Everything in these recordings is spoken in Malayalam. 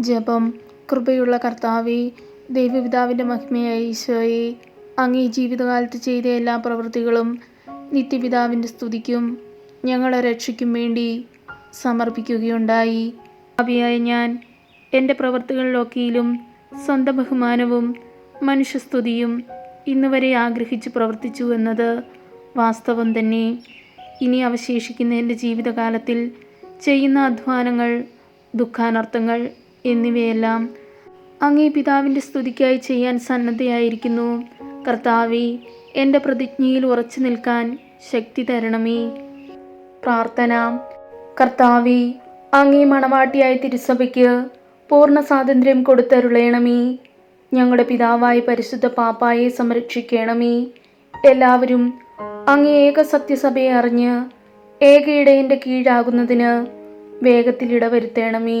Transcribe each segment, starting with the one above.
ജപം കൃപയുള്ള കർത്താവെ ദൈവപിതാവിന്റെ മഹിമയായ ഈശോയെ അങ്ങ് ജീവിതകാലത്ത് ചെയ്ത എല്ലാ പ്രവൃത്തികളും നിത്യപിതാവിന്റെ സ്തുതിക്കും ഞങ്ങളെ രക്ഷയ്ക്കും വേണ്ടി സമർപ്പിക്കുകയുണ്ടായി. അവയായ ഞാൻ എന്റെ പ്രവൃത്തികളിലൊക്കെയിലും സ്വന്തം ബഹുമാനവും മനുഷ്യസ്തുതിയും ഇന്നുവരെ ആഗ്രഹിച്ച് പ്രവർത്തിച്ചു എന്നത് വാസ്തവം തന്നെ. ഇനി അവശേഷിക്കുന്ന എന്റെ ജീവിതകാലത്തിൽ ചെയ്യുന്ന അധ്വാനങ്ങൾ ദുഃഖാനർത്ഥങ്ങൾ എന്നിവയെല്ലാം അങ്ങേ പിതാവിന്റെ സ്തുതിക്കായി ചെയ്യാൻ സന്നദ്ധയായിരിക്കുന്നു. കർത്താവെ എന്റെ പ്രതിജ്ഞയിൽ ഉറച്ചു നിൽക്കാൻ ശക്തി തരണമേ. പ്രാർത്ഥന. കർത്താവെ അങ്ങേ മണവാട്ടിയായ തിരുസഭയ്ക്ക് പൂർണ സ്വാതന്ത്ര്യം കൊടുത്തരുളയണമേ ഞങ്ങളുടെ പിതാവായ പരിശുദ്ധ പാപ്പായെ സംരക്ഷിക്കണമേ. എല്ലാവരും അങ്ങേ ഏക സത്യസഭയെ അറിഞ്ഞ് ഏക ഇടയന്റെ കീഴാകുന്നതിന് വേഗത്തിൽ ഇടവരുത്തണമേ.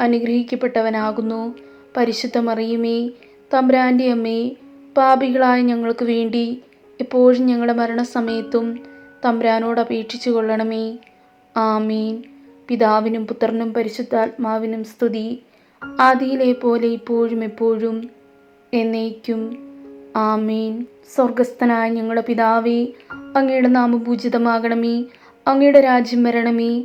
അനുഗ്രഹിക്കപ്പെട്ടവനാകുന്നു. പരിശുദ്ധ മറിയുമേ തമ്പ്രാന്റെ അമ്മേ പാപികളായ ഞങ്ങൾക്ക് വേണ്ടി എപ്പോഴും ഞങ്ങളുടെ മരണസമയത്തും തമ്പ്രാനോട് അപേക്ഷിച്ചു കൊള്ളണമേ. ആമീൻ. പിതാവിനും പുത്രനും പരിശുദ്ധാത്മാവിനും സ്തുതി. ആദിയിലെ പോലെ ഇപ്പോഴും എപ്പോഴും എന്നേക്കും. ആമീൻ. സ്വർഗസ്ഥനായ ഞങ്ങളുടെ പിതാവേ അങ്ങയുടെ നാമപൂജിതമാകണമേ അങ്ങയുടെ രാജ്യം വരണമേ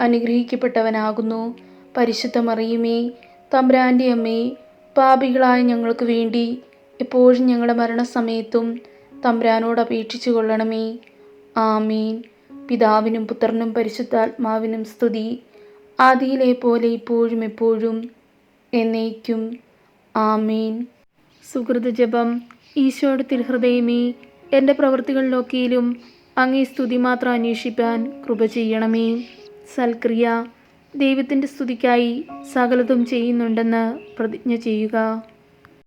അനുഗ്രഹിക്കപ്പെട്ടവനാകുന്നു. പരിശുദ്ധ മറിയുമേ തമ്പ്രാന്റെ അമ്മേ പാപികളായ ഞങ്ങൾക്ക് വേണ്ടി എപ്പോഴും ഞങ്ങളുടെ മരണസമയത്തും തമ്പ്രാനോട് അപേക്ഷിച്ചു കൊള്ളണമേ. ആമീൻ. പിതാവിനും പുത്രനും പരിശുദ്ധാത്മാവിനും സ്തുതി. ആദിയിലെ പോലെ ഇപ്പോഴും എപ്പോഴും എന്നേക്കും. ആമീൻ. സുഹൃത ജപം ഈശോയുടെ തിരുഹൃദയമേ എന്റെ പ്രവൃത്തികളിലൊക്കെയിലും അങ്ങേ സ്തുതി മാത്രം അന്വേഷിപ്പാൻ കൃപ ചെയ്യണമേ. സൽക്രിയ. ദൈവത്തിന്റെ സ്തുതിക്കായി സകലതും ചെയ്യുന്നുണ്ടെന്ന് പ്രതിജ്ഞ ചെയ്യുക.